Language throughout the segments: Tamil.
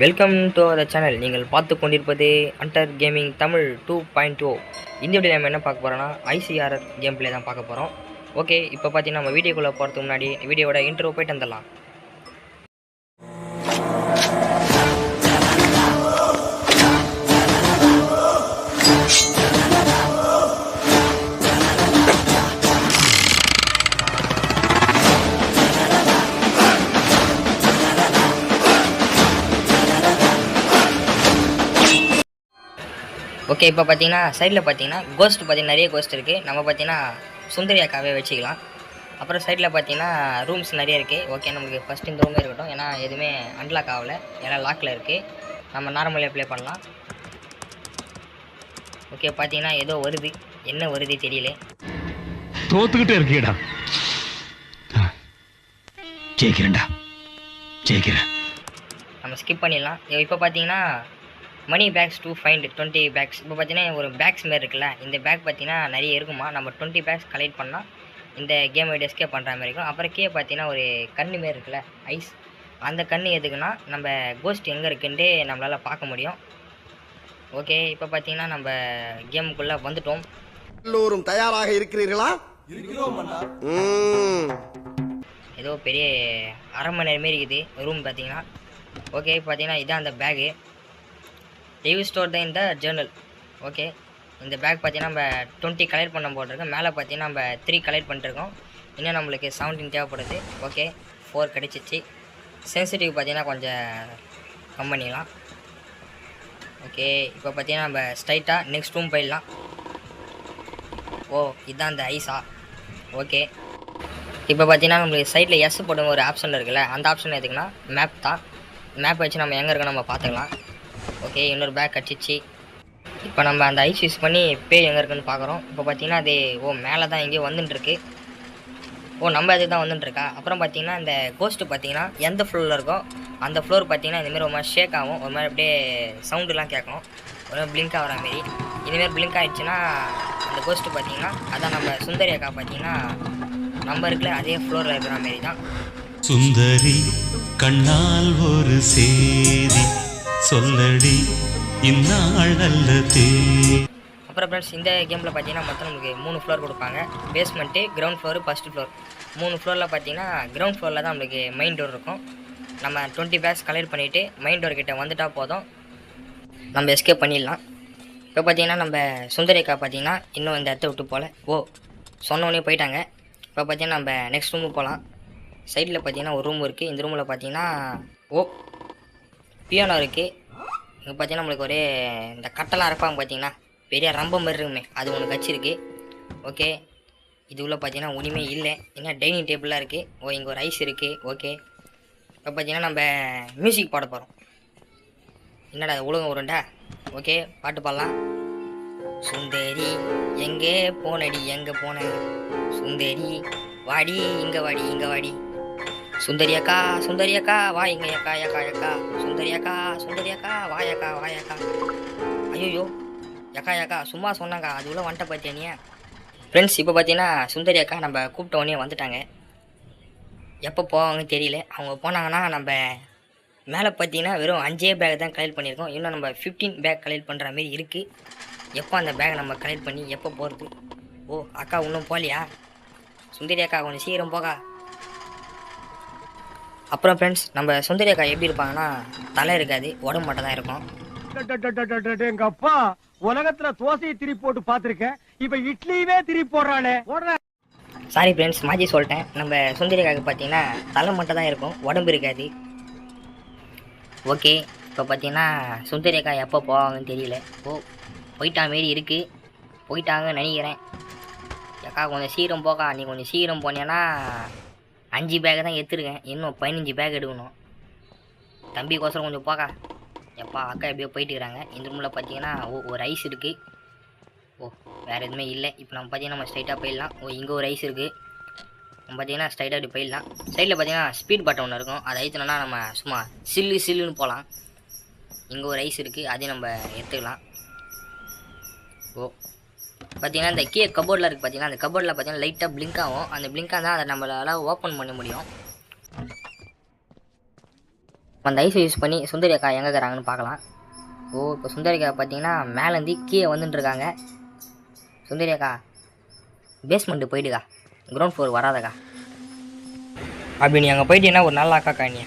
வெல்கம் டு அவர் சேனல் நீங்கள் பார்த்து கொண்டிருப்பது under gaming Tamil two point two இந்த வீடியோ நம்ம என்ன பார்க்க போகிறோன்னா ஐசிஆர்ஆர் கேம் பிளே தான் பார்க்க போகிறோம் ஓகே இப்போ பார்த்தீங்கன்னா நம்ம வீடியோக்குள்ளே போகிறதுக்கு முன்னாடி வீடியோவோட இன்ட்ரோ போயிட்டு வந்துடலாம். ஓகே இப்போ பார்த்தீங்கன்னா சைடில் பார்த்தீங்கன்னா கோஸ்ட் பார்த்தீங்கன்னா நிறைய கோஸ்ட் இருக்குது நம்ம பார்த்தீங்கன்னா சுந்தரி அக்காவே வச்சுக்கலாம். அப்புறம் சைடில் பார்த்தீங்கன்னா ரூம்ஸ் நிறைய இருக்குது ஓகே நமக்கு ஃபஸ்ட் இந்த ரூமே இருக்கட்டும். ஏன்னா எதுவுமே அன்லாக் ஆகலை. எல்லாம் லாக்கில் இருக்குது நம்ம நார்மலாக ப்ளே பண்ணலாம். ஓகே பார்த்தீங்கன்னா ஏதோ வருது. என்ன வருது தெரியல. தோத்துக்கிட்டே இருக்கீடா ஜெயிக்கிறேன்டா. ஜெயிக்கிறேன். நம்ம ஸ்கிப் பண்ணிடலாம். இப்போ பார்த்தீங்கன்னா money bags to find twenty bags இப்போ பார்த்தீங்கன்னா ஒரு பேக்ஸ் மாரி இருக்குல்ல இந்த பேக் பார்த்தீங்கன்னா நிறைய இருக்குமா? நம்ம டுவெண்ட்டி பேக்ஸ் கலெக்ட் பண்ணால் இந்த கேம் ஐடி எஸ்கேப் பண்ணுற மாதிரி இருக்கும். அப்புறம் கீழே பார்த்தீங்கன்னா ஒரு கண்ணு மாரி இருக்குல்ல ஐஸ் அந்த கண்ணு எதுக்குன்னா நம்ம கோஸ்ட் எங்கே இருக்குன்ட்டு நம்மளால் பார்க்க முடியும். ஓகே இப்போ பார்த்தீங்கன்னா நம்ம கேமுக்குள்ளே வந்துட்டோம். எல்லோரும் தயாராக இருக்கிறீர்களா? ம். ஏதோ பெரிய அரை மணி நேரம் மாரி இருக்குது ரூம் பார்த்தீங்கன்னா ஓகே பார்த்தீங்கன்னா இதான் அந்த பேகு ரிவ்யூ ஸ்டோர் தான் இந்த ஜேர்னல் ஓகே இந்த பேக் பார்த்தீங்கன்னா நம்ம டுவெண்ட்டி கலெக்ட் பண்ண போட்டிருக்கோம். மேலே பார்த்தீங்கன்னா நம்ம த்ரீ கலெக்ட் பண்ணிருக்கோம் இன்னும் நம்மளுக்கு செவன்டீன் தேவைப்படுது. ஓகே ஃபோர் கிடச்சிச்சு. சென்சிட்டிவ் பார்த்தீங்கன்னா கொஞ்சம் கம் பண்ணிக்கலாம் ஓகே இப்போ பார்த்தீங்கன்னா நம்ம ஸ்ட்ரைட்டாக நெக்ஸ்ட் ரூம் போயிடலாம். ஓ இதுதான் அந்த ஐஸா ஓகே இப்போ பார்த்தீங்கன்னா நம்மளுக்கு சைடில் எஸ் போடுங்க ஒரு ஆப்ஷன் இருக்குல்ல அந்த ஆப்ஷன் எதுக்குன்னா மேப் தான். மேப் வச்சு நம்ம எங்கே இருக்கோம் நம்ம பார்த்துக்கலாம். ஓகே இன்னொரு பேக் அடிச்சிச்சு இப்போ நம்ம அந்த ஐஸ் யூஸ் பண்ணி பேய் எங்கே இருக்குன்னு பார்க்குறோம். இப்போ பார்த்தீங்கன்னா அது ஓ மேலே தான் எங்கேயோ வந்துட்டுருக்கு. ஓ நம்ம அதுக்கு தான் வந்துட்டுருக்கா? அப்புறம் பார்த்தீங்கன்னா இந்த கோஸ்ட்டு பார்த்தீங்கன்னா எந்த ஃப்ளோரில் இருக்கோ அந்த ஃப்ளோர் பார்த்தீங்கன்னா இந்தமாரி ஒரு மாதிரி ஷேக் ஆகும். ஒரு மாதிரி அப்படியே சவுண்டுலாம் கேட்கும். ஒரு மாதிரி பிளிங்க் ஆகிற மாரி இதுமாரி பிளிங்க் ஆகிடுச்சுன்னா அந்த கோஸ்ட்டு பார்த்தீங்கன்னா அதான் நம்ம சுந்தரி அக்கா பார்த்தீங்கன்னா நம்ம இருக்கிற அதே ஃப்ளோரில் இருக்கிற மாரி தான். சுந்தரி கண்ணால் ஒரு சேதி. சொல்லடி இந்நாள் அல்லதே அப்புறம் ஃப்ரெண்ட்ஸ் இந்த கேமில் பார்த்தீங்கன்னா மொத்தம் நமக்கு மூணு ஃப்ளோர் கொடுப்பாங்க. Basement ground floor first floor மூணு ஃப்ளோரில் பார்த்தீங்கன்னா கிரவுண்ட் ஃப்ளோரில் தான் நம்மளுக்கு மெயின் டோர் இருக்கும். நம்ம டுவெண்ட்டி பேக்ஸ் கலெக்ட் பண்ணிவிட்டு மெயின் டோர் கிட்டே வந்துட்டால் போதும். நம்ம எஸ்கேப் பண்ணிடலாம். இப்போ பார்த்தீங்கன்னா நம்ம சுந்தரேக்கா பார்த்தீங்கன்னா இன்னும் இந்த இடத்த விட்டு போகல ஓ சொன்னோடனே போயிட்டாங்க. இப்போ பார்த்தீங்கன்னா நம்ம நெக்ஸ்ட் ரூமுக்கு போகலாம் சைடில் பார்த்தீங்கன்னா ஒரு ரூம் இருக்குது இந்த ரூமில் பார்த்தீங்கன்னா ஓ பியானோ இருக்குது இங்கே பார்த்தீங்கன்னா நம்மளுக்கு ஒரே இந்த கட்டெல்லாம் இருப்பாங்க பார்த்தீங்கன்னா பெரிய ரம்ப மாதிரி இருக்குமே அது ஒன்று கச்சிருக்கு ஓகே. இது உள்ள பார்த்தீங்கன்னா ஒன்றுமே இல்லை. ஏன்னா டைனிங் டேபிளாக இருக்குது ஓ இங்கே ஒரு ஐஸ் இருக்குது ஓகே. இப்போ பார்த்தீங்கன்னா நம்ம மியூசிக் பாட போகிறோம் என்னடா உலகம் உருண்டா? ஓகே பாட்டு பாடலாம். சுந்தரி எங்கே போனடி எங்கே போன? சுந்தரி வாடி இங்கே வாடி இங்கே வாடி. சுந்தரி அக்கா சுந்தரி அக்கா வா இங்க அக்கா அக்கா அக்கா சுந்தரி அக்கா சுந்தரி அக்கா வாயக்கா வாயக்கா. ஐயோ அக்கா அக்கா சும்மா சொன்னாங்க அது உள்ள வந்துட்ட பார்த்தியா நீ? ஃப்ரெண்ட்ஸ் இப்போ பார்த்தீங்கன்னா சுந்தரி அக்கா நம்ம கூப்பிட்ட உடனே வந்துட்டாங்க. எப்போ போவாங்கன்னு தெரியல. அவங்க போனாங்கன்னா நம்ம மேலே பார்த்தீங்கன்னா வெறும் அஞ்சே பேக் தான் கலெக்ட் பண்ணியிருக்கோம். இன்னும் நம்ம ஃபிஃப்டீன் பேக் கலெக்ட் பண்ணுற மாதிரி இருக்குது எப்போ அந்த பேக் நம்ம கலெக்ட் பண்ணி எப்போ போகிறது ஓ அக்கா இன்னும் போகலையா? சுந்தரி அக்கா கொஞ்சம் சீக்கிரம் போகா. அப்புறம் ஃப்ரெண்ட்ஸ் நம்ம சுந்தரி அக்கா எப்படி இருப்பாங்கன்னா தலை இருக்காது உடம்பு மட்டும் தான் இருக்கும். எங்க அப்பா உலகத்துல தோசையை திரி போட்டு பாத்திருக்கேன் இப்ப இட்லியவே திரி போடுறானே போடுற. சாரி ஃப்ரெண்ட்ஸ் மாற்றி சொல்லிட்டேன். நம்ம சுந்தரி அக்காவுக்கு பார்த்தீங்கன்னா தலை மட்டும் தான் இருக்கும் உடம்பு இருக்காது. ஓகே இப்போ பார்த்தீங்கன்னா சுந்தரி அக்கா எப்போ போவாங்கன்னு தெரியல. ஓ போயிட்டா மாரி இருக்குது போயிட்டாங்கன்னு நினைக்கிறேன். அக்கா கொஞ்சம் சீக்கிரம் போக்கா. நீ கொஞ்சம் சீக்கிரம் போனேன்னா அஞ்சு பேக் தான் எடுத்துருக்கேன். இன்னும் பதினஞ்சு பேக் எடுக்கணும். தம்பிக்கோசரம் கொஞ்சம் போக்கா. எப்பா அக்கா எப்படியோ போயிட்டு இருக்கிறாங்க இந்த ரூமில் பார்த்தீங்கன்னா ஓ ஒரு ஐஸ் இருக்குது ஓ வேறு எதுவுமே இல்லை. இப்போ நம்ம பார்த்தீங்கன்னா நம்ம ஸ்ட்ரைட்டாக போயிடலாம். ஓ இங்கே ஒரு ஐஸ் இருக்குது நம்ம பார்த்தீங்கன்னா ஸ்ட்ரைட்டாக அப்படி போயிடலாம். சைடில் பார்த்தீங்கன்னா ஸ்பீட் பட்டன் ஒன்று இருக்கும். அதை அழுத்தினோன்னா நம்ம சும்மா சில்லு சில்லுன்னு போகலாம். இங்கே ஒரு ஐஸ் இருக்குது அதையும் நம்ம எடுத்துக்கலாம். ஓ பார்த்தீங்கன்னா இந்த கீழே கபோர்டில் இருக்குது பார்த்தீங்கன்னா அந்த கபோர்டில் பார்த்தீங்கன்னா லைட்டாக பிளிங்க் ஆகும். அந்த பிளிங்காக தான் அதை நம்மளால் ஓப்பன் பண்ண முடியும். அந்த ஐஸை யூஸ் பண்ணி சுந்தரி அக்கா எங்கே இருக்கிறாங்கன்னு பார்க்கலாம். ஓ இப்போ சுந்தரி அக்கா பார்த்தீங்கன்னா மேலேருந்து கீழே வந்துட்டுருக்காங்க சுந்தரி அக்கா பேஸ்மெண்ட்டு போயிடுக்கா. கிரவுண்ட் ஃப்ளோர் வராதக்கா. அப்படி நீ அங்கே போயிட்டீங்கன்னா ஒரு நல்ல அக்கா காணியா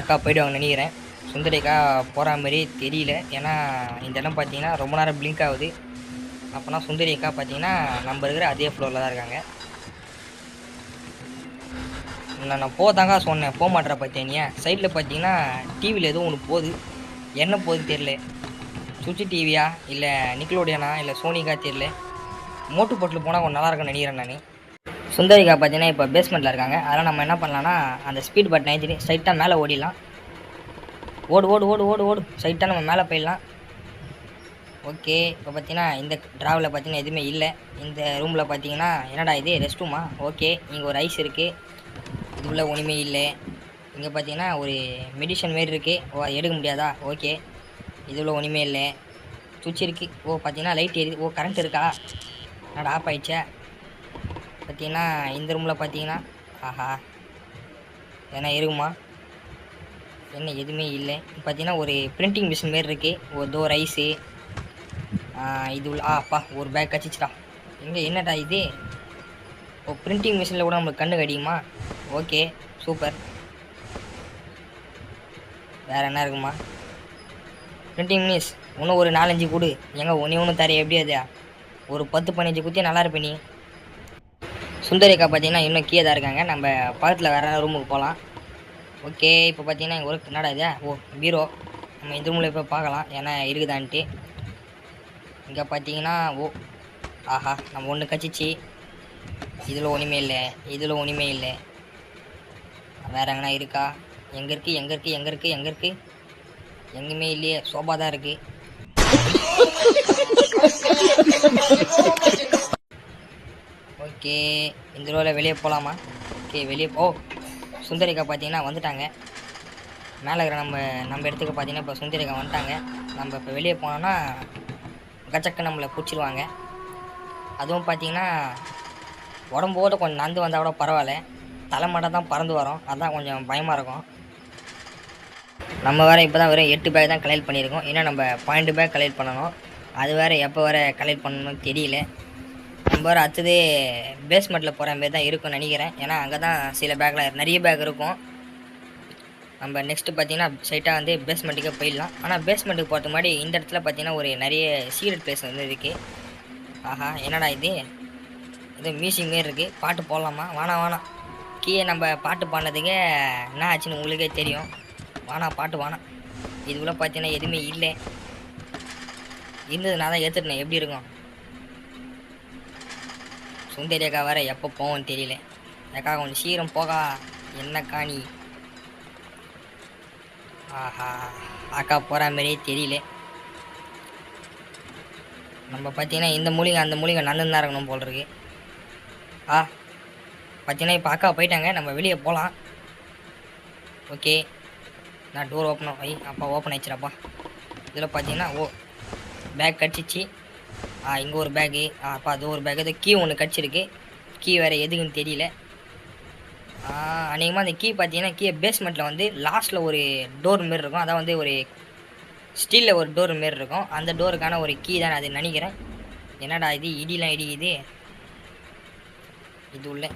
அக்கா போயிடுவாங்கன்னு நினைக்கிறேன். சுந்தரி அக்கா போகிற மாதிரி தெரியல. ஏன்னா இந்த இடம் பார்த்தீங்கன்னா ரொம்ப நேரம் பிளிங்க் ஆகுது. அப்போனா சுந்தரி அக்கா பார்த்தீங்கன்னா நம்ம இருக்கிற அதே ஃப்ளோரில் தான் இருக்காங்க. நான் நான் போதாங்க சொன்னேன். போக மாட்டேற பார்த்தீங்க சைடில் பார்த்தீங்கன்னா டிவியில் எதுவும் ஒன்று போகுது. என்ன போகுது தெரில சுச்சி டிவியா இல்லை நிக்கலோடியானா? இல்லை சோனிக்கா தெரில மோட்டு போட்டில் போனால் கொஞ்சம் நல்லா இருக்கும்னு நினைக்கிறேன் நான். சுந்தரிக்கா பார்த்தீங்கன்னா இப்போ பேஸ்மெண்ட்டில் இருக்காங்க. அதனால் நம்ம என்ன பண்ணலான்னா அந்த ஸ்பீட் பட்டன் ஏற்றி ஸ்ட்ரைட்டாக மேலே ஓடிடலாம். ஓடு ஓடு ஓடு ஓடு ஓடு. ஸ்ட்ரைட்டாக நம்ம மேலே போயிடலாம். ஓகே. இப்போ பார்த்தீங்கன்னா இந்த ட்ராவில் பார்த்தீங்கன்னா எதுவுமே இல்லை. இந்த ரூமில் பார்த்தீங்கன்னா என்னடா இது? ரெஸ்ட் ரூமா ஓகே. இங்கே ஒரு ஐஸ் இருக்குது இது ஒன்றுமே இல்லை. இங்கே பார்த்தீங்கன்னா ஒரு மெடிஷன் மாரி இருக்குது ஓ எடுக்க முடியாதா? ஓகே. இதில் ஒன்றுமே இல்லை. சுவிட்ச் இருக்குது ஓ பார்த்தீங்கன்னா லைட் எரியுது ஓ கரண்ட் இருக்கா? என்னடா ஆஃப் ஆயிடுச்சா? பார்த்தீங்கன்னா இந்த ரூமில் பார்த்தீங்கன்னா ஆஹா. ஏன்னா இருக்குமா? என்ன எதுவுமே இல்லை. பார்த்தீங்கன்னா ஒரு பிரிண்டிங் மிஷின் மாரி இருக்குது ஒரு தோ ரைஸு இது உள்ள ஆ அப்பா ஒரு பேக் கச்சிச்சிடா. எங்கே என்னடா இது? ஓ பிரிண்டிங் மிஷினில் கூட நம்மளுக்கு கண்ணு கடிக்குமா? Okay super. வேறு என்ன இருக்குமா? பிரிண்டிங் மிஸ் இன்னும் ஒரு நாலஞ்சு கொடு. எங்கே ஒன்றே ஒன்று தர எப்படி அது? ஒரு பத்து பதினஞ்சு குத்தி நல்லா இருப்ப நீ. சுந்தரிக்கா பார்த்தீங்கன்னா இன்னும் கீழே தான் இருக்காங்க. நம்ம பக்கத்தில் வேறு ரூமுக்கு போகலாம் ஓகே இப்போ பார்த்தீங்கன்னா எங்கள் ஒர்க் என்னடா இது? ஓ பீரோ நம்ம இந்த ரூமில் போய் பார்க்கலாம். ஏன்னா இருக்குதான்ட்டு. இங்கே பார்த்தீங்கன்னா ஓ ஆஹா நம்ம ஒன்று கச்சிச்சு. இதில் ஒன்றுமே இல்லை இதில் ஒன்றுமே இல்லை. வேற எங்கன்னா இருக்கா? எங்கே இருக்குது எங்கே இருக்குது எங்கே இருக்குது எங்கே இருக்குது எங்கேயுமே இல்லையே சோபா தான் இருக்குது ஓகே இந்த ரோவில் வெளியே போகலாமா ஓகே வெளியே ஓ சுந்தரிக்கா பார்த்தீங்கன்னா வந்துட்டாங்க. மேலே இருக்கிற நம்ம நம்ம இடத்துக்கு பார்த்தீங்கன்னா இப்போ சுந்தரிக்கா வந்துட்டாங்க. நம்ம இப்போ வெளியே போனோம்னா கச்சக்க நம்மளை பிடிச்சிருவாங்க அதுவும் பார்த்தீங்கன்னா உடம்போட கொஞ்சம் நந்து வந்தால் கூட பரவாயில்ல. தலைமட்டை தான் பறந்து வரும். அதான் கொஞ்சம் பயமாக இருக்கும். நம்ம வேறு இப்போ தான் வெறும் எட்டு பேக் தான் கலெக்ட் பண்ணியிருக்கோம். ஏன்னா நம்ம பாயிண்ட் பேக் கலெக்ட் பண்ணணும்? அது வேறு எப்போ வேறு கலெக்ட் பண்ணணும்னு தெரியல. நம்ம வேறு அடுத்தது பேஸ்மெண்ட்டில் போகிற மாரி தான் இருக்கும்னு நினைக்கிறேன். ஏன்னா அங்கே தான் சில பேக்கில் நிறைய பேக் இருக்கும். நம்ம நெக்ஸ்ட்டு பார்த்தீங்கன்னா ஸ்ட்ரைட்டாக வந்து பேஸ்மெண்ட்டுக்கே போயிடலாம். ஆனால் பேஸ்மெண்ட்டுக்கு போகிறது முன்னாடி இந்த இடத்துல பார்த்தீங்கன்னா ஒரு நிறைய சீக்ரெட் பிளேஸ் வந்து இருக்குது ஆஹா என்னடா இது? இது மியூசிக் மாரி இருக்குது பாட்டு போடலாமா? வானா வானா கீழே நம்ம பாட்டு பாடினதுக்கே என்ன ஆச்சுன்னு உங்களுக்கே தெரியும். வானா பாட்டு வானா இதுக்குள்ளே பார்த்தீங்கன்னா எதுவுமே இல்லை. இருந்தது நான் தான் ஏற்றுட்டேன் எப்படி இருக்கும்? சுந்தரி அக்கா எப்போ போவோம்னு தெரியல. அக்கா கொஞ்சம் சீக்கிரம் போகா. என்னக்கா நீ? ஆஹா அக்கா போகிற மாதிரியே தெரியல. நம்ம பார்த்தீங்கன்னா இந்த மூலிகை அந்த மூலிகை நடந்து தான் இருக்கணும் போல் இருக்கு. ஆ பார்த்தீங்கன்னா இப்போ அக்கா போயிட்டாங்க நம்ம வெளியே போகலாம் ஓகே நான் டோர் ஓப்பன் ஐ அப்பா ஓப்பன் ஆயிடுச்சுடாப்பா. இதில் பார்த்தீங்கன்னா ஓ பேக் கடிச்சிச்சு. ஆ இங்கே ஒரு பேகு ஆ அப்பா அது ஒரு பேக் அது கீ ஒன்று கடிச்சிருக்கு. கீ வேறு எதுக்குன்னு தெரியல. அநேகமாக அந்த கீ பார்த்தீங்கன்னா கீ பேஸ்மெண்ட்டில் வந்து லாஸ்ட்டில் ஒரு டோர் மாரி இருக்கும். அதான் வந்து ஒரு ஸ்டீலில் ஒரு டோர் மாரி இருக்கும். அந்த டோருக்கான ஒரு கீ தான் அது நினைக்கிறேன். என்னடா இது? இடிலாம் இடிக்குது. இது உள்ள.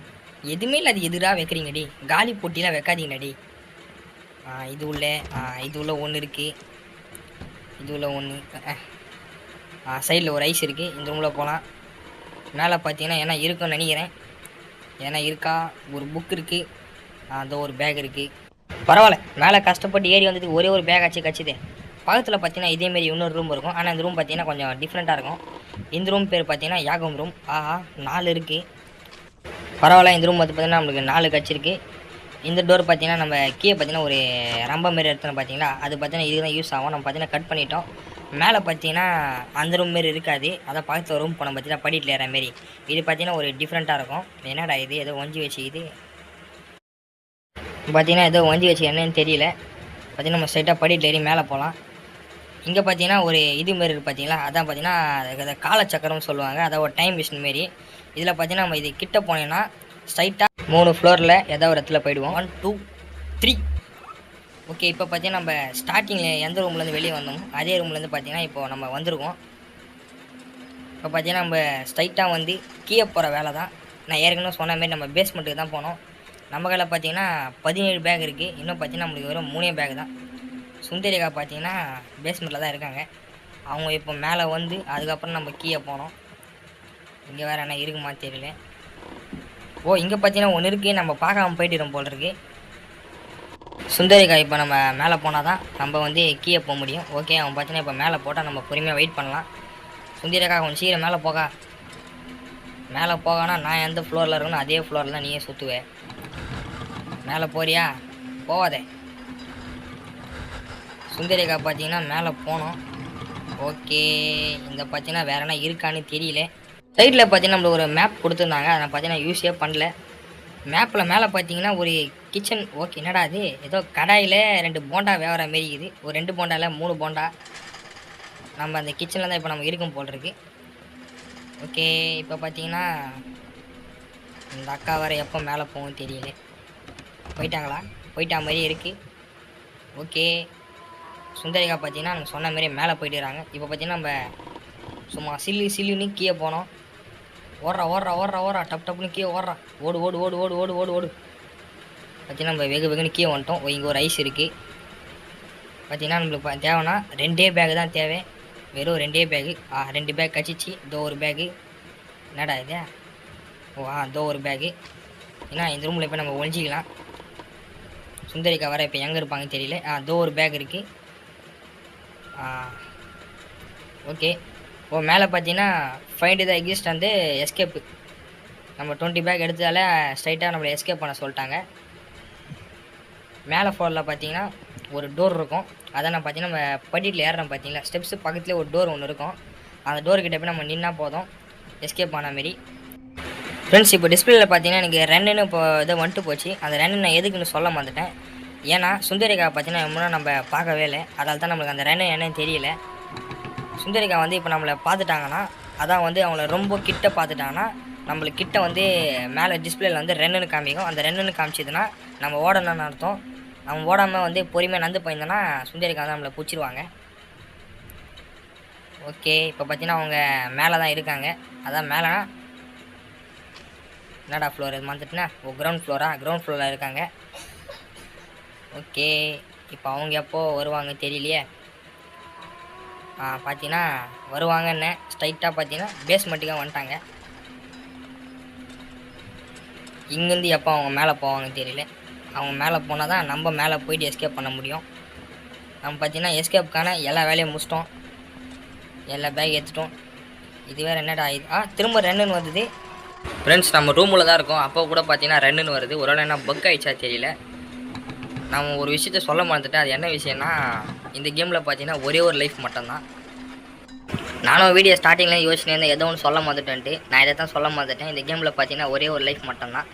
எதுவுமே இல்லை அது எதிராக வைக்கிறீங்கடி காலி போட்டிலாம் வைக்காதீங்கடி ஆ, இது உள்ள. இது உள்ள ஒன்று இருக்குது இது உள்ள ஒன்று சைடில் ஒரு ஐஸ் இருக்குது இந்த ரூமில் போகலாம் மேலே பார்த்தீங்கன்னா ஏன்னா இருக்குன்னு நினைக்கிறேன். ஏன்னா இருக்கா ஒரு புக் இருக்குது அந்த ஒரு பேக் இருக்குது பரவாயில்ல மேலே கஷ்டப்பட்டு ஏறி வந்தது ஒரே ஒரு பேக் ஆச்சு கச்சிதே பக்கத்தில் பார்த்தீங்கன்னா இதேமாரி இன்னொரு ரூம் இருக்கும். ஆனால் இந்த ரூம் பார்த்தீங்கன்னா கொஞ்சம் டிஃப்ரெண்ட்டாக இருக்கும். இந்த ரூம் பேர் பார்த்தீங்கன்னா யாகம் ரூம் ஆஹா நாலு இருக்குது பரவாயில்ல இந்த ரூம் வந்து பார்த்தீங்கன்னா நம்மளுக்கு நாலு கச்சிருக்கு இந்த டோர் பார்த்தீங்கன்னா நம்ம கீழே பார்த்தீங்கன்னா ஒரு ரம்ப மாரி எடுத்தோம் பார்த்தீங்களா அது பார்த்தீங்கன்னா இதுக்கு தான் யூஸ் ஆகும். நம்ம பார்த்தீங்கன்னா கட் பண்ணிட்டோம். மேலே பார்த்தீங்கன்னா அந்த ரூம் மாரி இருக்காது. அதான் பக்கத்தில் ரூம் போன பார்த்தீங்கன்னா படிட்டில் ஏற மாரி. இது பார்த்தீங்கன்னா ஒரு டிஃப்ரெண்ட்டாக இருக்கும். என்னடா இது? ஏதோ ஒஞ்சி வச்சுக்குது பார்த்தீங்கன்னா ஏதோ ஒஞ்சி வச்சு என்னன்னு தெரியல. பார்த்தீங்கன்னா நம்ம ஸ்ட்ரைட்டாக படிட்டில் ஏறி மேலே போகலாம். இங்கே பார்த்தீங்கன்னா ஒரு இது மாரி இருக்குது பார்த்தீங்களா? அதான் பார்த்தீங்கன்னா அது காலச்சக்கரம்னு சொல்லுவாங்க. அதான் ஒரு டைம் மிஷின் மாரி. இதில் பார்த்தீங்கன்னா நம்ம இது கிட்ட போனேன்னா ஸ்ட்ரைட்டாக மூணு ஃப்ளோரில் ஏதோ ஒரு இடத்துல போயிடுவோம். ஒன் டூ த்ரீ ஓகே இப்போ பார்த்தீங்கன்னா நம்ம ஸ்டார்டிங்கில் எந்த ரூம்லேருந்து வெளியே வந்தோமோ அதே ரூம்லேருந்து பார்த்தீங்கன்னா இப்போ நம்ம வந்திருக்கோம். இப்போ பார்த்தீங்கன்னா நம்ம ஸ்ட்ரைட்டாக வந்து கீழே போகிற வேலை தான். நான் ஏற்கனவே சொன்ன மாதிரி நம்ம பேஸ்மெண்ட்டுக்கு தான் போனோம். நம்ம கையில் பார்த்தீங்கன்னா பதினேழு பேக் இருக்குது இன்னும் பார்த்தீங்கன்னா நம்மளுக்கு வெறும் மூணே பேக் தான். சுந்தரிகா பார்த்தீங்கன்னா பேஸ்மெண்ட்டில் தான் இருக்காங்க. அவங்க இப்போ மேலே வந்து அதுக்கப்புறம் நம்ம கீழே போனோம். இங்கே வேறு என்ன இருக்குமா தெரியல. ஓ இங்கே பார்த்தீங்கன்னா ஒன்று இருக்குது நம்ம பார்க்காம போயிட்டு போல் இருக்குது சுந்தரிகா இப்போ நம்ம மேலே போனால் தான் நம்ம வந்து கீழே போக முடியும். ஓகே அவன் பார்த்தீங்கன்னா இப்போ மேலே போட்டால் நம்ம பொறுமையாக வெயிட் பண்ணலாம். சுந்தரிகா கொஞ்சம் சீக்கிரம் மேலே போகா. மேலே போகானா நான் எந்த ஃப்ளோரில் இருக்கணும் அதே ஃப்ளோரில் தான் நீயே சுற்றுவேன் மேலே போறியா? போவாதே. சுந்தரிகா பார்த்தீங்கன்னா மேலே போனோம். ஓகே இந்த பார்த்தீங்கன்னா வேற என்ன இருக்கான்னு தெரியல. சைட்டில் பார்த்தீங்கன்னா நம்மளுக்கு ஒரு மேப் கொடுத்துருந்தாங்க. அதை நான் பார்த்தீங்கன்னா யூஸே பண்ணல. மேப்பில் மேலே பார்த்தீங்கன்னா ஒரு கிச்சன் ஓகே என்னடா அது ஏதோ கடாயில் ரெண்டு போண்டா வேகிற மாரி இருக்குது. ஒரு ரெண்டு போண்டாவில் மூணு போண்டா. நம்ம அந்த கிச்சனில் தான் இப்போ நம்ம இருக்கும் போல் இருக்கு. ஓகே இப்போ பார்த்தீங்கன்னா இந்த அக்கா வர எப்போ மேலே போகும் தெரியல. போயிட்டாங்களா? போயிட்டா மாதிரி இருக்குது ஓகே சுந்தரிகா பார்த்தீங்கன்னா நம்ம சொன்ன மாதிரி மேலே போயிட்டுறாங்க இப்போ பார்த்தீங்கன்னா நம்ம சும்மா சில்லு சில்லுன்னு கீழே போனோம். ஓடுறா ஓடுறா ஓடுறா ஓடுறா டப் டப்புன்னு கீழே ஓடுறா. ஓடு ஓடு ஓடு ஓடு ஓடு ஓடு ஓடு. பார்த்தீங்கன்னா நம்ம வெகு வெகுன்னு கீழே வந்துட்டோம். இங்கே ஒரு ஐஸ் இருக்குது பார்த்தீங்கன்னா நம்மளுக்கு தேவைன்னா ரெண்டே பேக்கு தான் தேவை. வெறும் ரெண்டே பேகு ஆ ரெண்டு பேக் கச்சிச்சு இதோ ஒரு பேகு என்னடா இது? ஓ ஆ இதோ ஒரு பேகு ஏன்னா இந்த ரூமில் இப்போ நம்ம ஒழிஞ்சிக்கலாம் சுந்தரிக்கா வர இப்போ எங்கே இருப்பாங்கன்னு தெரியல. ஆ இதோ ஒரு பேக் இருக்குது ஆ ஓகே ஓ மேலே பார்த்தீங்கன்னா ஃபைண்ட் த எக்ஸிஸ்ட் வந்து எஸ்கேப்பு நம்ம டுவெண்ட்டி பேக் எடுத்ததால் ஸ்ட்ரைட்டாக நம்மளை எஸ்கேப் பண்ண சொல்லிட்டாங்க. மேலே ஃப்ளோரில் பார்த்தீங்கன்னா ஒரு டோர் இருக்கும். அதை நான் பார்த்தீங்கன்னா நம்ம படியில் ஏறுறோம் பார்த்தீங்களா? ஸ்டெப்ஸு பக்கத்துலேயே ஒரு டோர் ஒன்று இருக்கும். அந்த டோர் கிட்ட போய் நம்ம நின்னா போதும். எஸ்கேப் ஆன மாரி. ஃப்ரெண்ட்ஸ் இப்போ டிஸ்பிளேல பார்த்தீங்கன்னா எனக்கு ரெண்டுன்னு இப்போ இதை வந்துட்டு போச்சு. அந்த ரெண்டு நான் எதுக்குன்னு சொல்ல மாட்டேன் ஏன்னா சுந்தரிகா பார்த்தீங்கன்னா முன்னே நம்ம பார்க்கவே இல்லை. அதால் தான் நம்மளுக்கு அந்த ரெண்டு என்னன்னு தெரியல. சுந்தரிகா வந்து இப்போ நம்மளை பார்த்துட்டாங்கன்னா அதான் வந்து அவங்கள ரொம்ப கிட்ட பார்த்துட்டாங்கன்னா நம்மளுக்கு கிட்ட வந்து மேலே டிஸ்பிளேல வந்து ரெண்டுன்னு காமிக்கும். அந்த ரெண்டுன்னு காமிச்சதுன்னா நம்ம ஓடணும்னு அர்த்தம். நம்ம ஓடாமல் வந்து பொறுமையாக நடந்து போயிருந்தோன்னா சுந்தரிகா வந்து நம்மளை பிடிச்சிருவாங்க. ஓகே இப்போ பார்த்தீங்கன்னா அவங்க மேலே தான் இருக்காங்க. அதான் மேலேனா என்னடா ஃப்ளோர் இது வந்துட்டுனா ஓ கிரவுண்ட் ஃப்ளோரா கிரவுண்ட் ஃப்ளோரில் இருக்காங்க. ஓகே இப்போ அவங்க எப்போ வருவாங்க தெரியலையே. ஆ பார்த்தீங்கன்னா வருவாங்கன்னு ஸ்ட்ரைட்டாக பார்த்தீங்கன்னா பேஸ்மெண்ட்டுக்காக வந்துட்டாங்க. இங்கேருந்து எப்போ அவங்க மேலே போவாங்கன்னு தெரியல. அவங்க மேலே போனால் தான் நம்ம மேலே போயிட்டு எஸ்கேப் பண்ண முடியும். நம்ம பார்த்தீங்கன்னா எஸ்கேப்புக்கான எல்லா வேலையும் முடிச்சிட்டோம். எல்லா பேக் எடுத்துட்டோம். இது வேறு என்னடா இது? ஆ திரும்ப ரெண்டுன்னு வந்தது ஃப்ரெண்ட்ஸ் நம்ம ரூமில் தான் இருக்கோம். அப்போ கூட பார்த்தீங்கன்னா ரெண்டுன்னு வருது. ஒரு வேளை என்ன பக் ஆயிடுச்சா தெரியல. நம்ம ஒரு விஷயத்த சொல்ல மறந்துட்டேன். அது என்ன விஷயம்னா இந்த கேமில் பார்த்தீங்கன்னா ஒரே ஒரு லைஃப் மட்டும்தான். நானும் வீடியோ ஸ்டார்டிங்கில் யோசிச்சு இருந்தேன். எதோ ஒன்று சொல்ல மறந்துட்டேன்ட்டு. நான் இதை தான் சொல்ல மறந்துட்டேன். இந்த கேமில் பார்த்தீங்கன்னா ஒரே ஒரு லைஃப் மட்டும்தான்.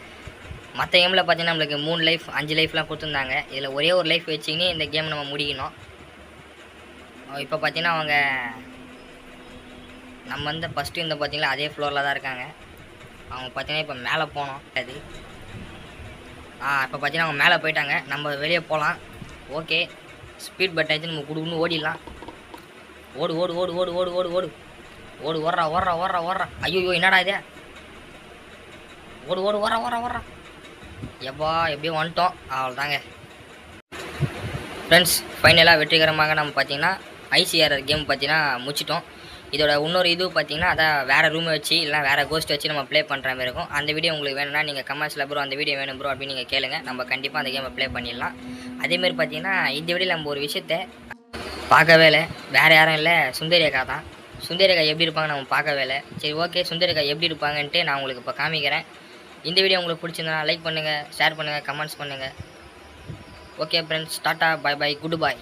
மற்ற கேமில் பார்த்தீங்கன்னா நம்மளுக்கு மூணு லைஃப் அஞ்சு லைஃப்லாம் கொடுத்துருந்தாங்க. இதில் ஒரே ஒரு லைஃப் வச்சுக்கின்னு இந்த கேம் நம்ம முடிக்கணும். இப்போ பார்த்தீங்கன்னா அவங்க நம்ம வந்து ஃபஸ்ட்டு இந்த பார்த்தீங்களா அதே ஃப்ளோரில் தான் இருக்காங்க. அவங்க பார்த்தீங்கன்னா இப்போ மேலே போனோம். அது. ஆ இப்போ பார்த்தீங்கன்னா அவங்க மேலே போயிட்டாங்க. நம்ம வெளியே போகலாம் ஓகே ஸ்பீட் பட் ஆச்சு நம்ம குடுக்குன்னு ஓடிடலாம். ஓடு ஓடு ஓடு ஓடு ஓடு ஓடு ஓடு. ஓடு ஓடுறா ஓடுறா ஓடுறா ஓடுறா. ஐயோ என்னடா இதே? ஓடு ஓடு ஓடுறா ஓடுறா ஓடுறா. எப்பா எப்படியோ வந்துட்டோம். அவ்வளோதாங்க ஃப்ரெண்ட்ஸ் ஃபைனலாக வெற்றிகரமாக நம்ம பார்த்தீங்கன்னா ஐசிஆர்ஆர் கேம் பார்த்தீங்கன்னா முடிச்சிட்டோம். இதோட இன்னொரு இது பார்த்தீங்கன்னா அதான் வேறு ரூமை வச்சு இல்லை வேறு கோஸ்ட் வச்சு நம்ம ப்ளே பண்ணுற மாதிரி இருக்கும். அந்த வீடியோ உங்களுக்கு வேணும்னா நீங்கள் கமெண்ட்ஸில் ப்ரோ அந்த வீடியோ வேணும் ப்ரோ அப்படின்னு நீங்கள் கேளுங்க. நம்ம கண்டிப்பாக அந்த கேமை ப்ளே பண்ணிடலாம். அதேமாரி பார்த்தீங்கன்னா இந்த வீடியோ நம்ம ஒரு விஷயத்த பார்க்கவே இல்லை. வேறு யாரும் இல்லை. சுந்தரியக்கா தான். சுந்தரியக்கா எப்படி இருப்பாங்க நம்ம பார்க்கவே இல்லை. சரி ஓகே சுந்தரியக்கா எப்படி இருப்பாங்கன்ட்டு நான் உங்களுக்கு இப்போ காமிக்கிறேன். இந்த வீடியோ உங்களுக்கு பிடிச்சிருந்தா லைக் பண்ணுங்கள் ஷேர் பண்ணுங்கள் கமெண்ட்ஸ் பண்ணுங்கள் okay friends tata bye bye good bye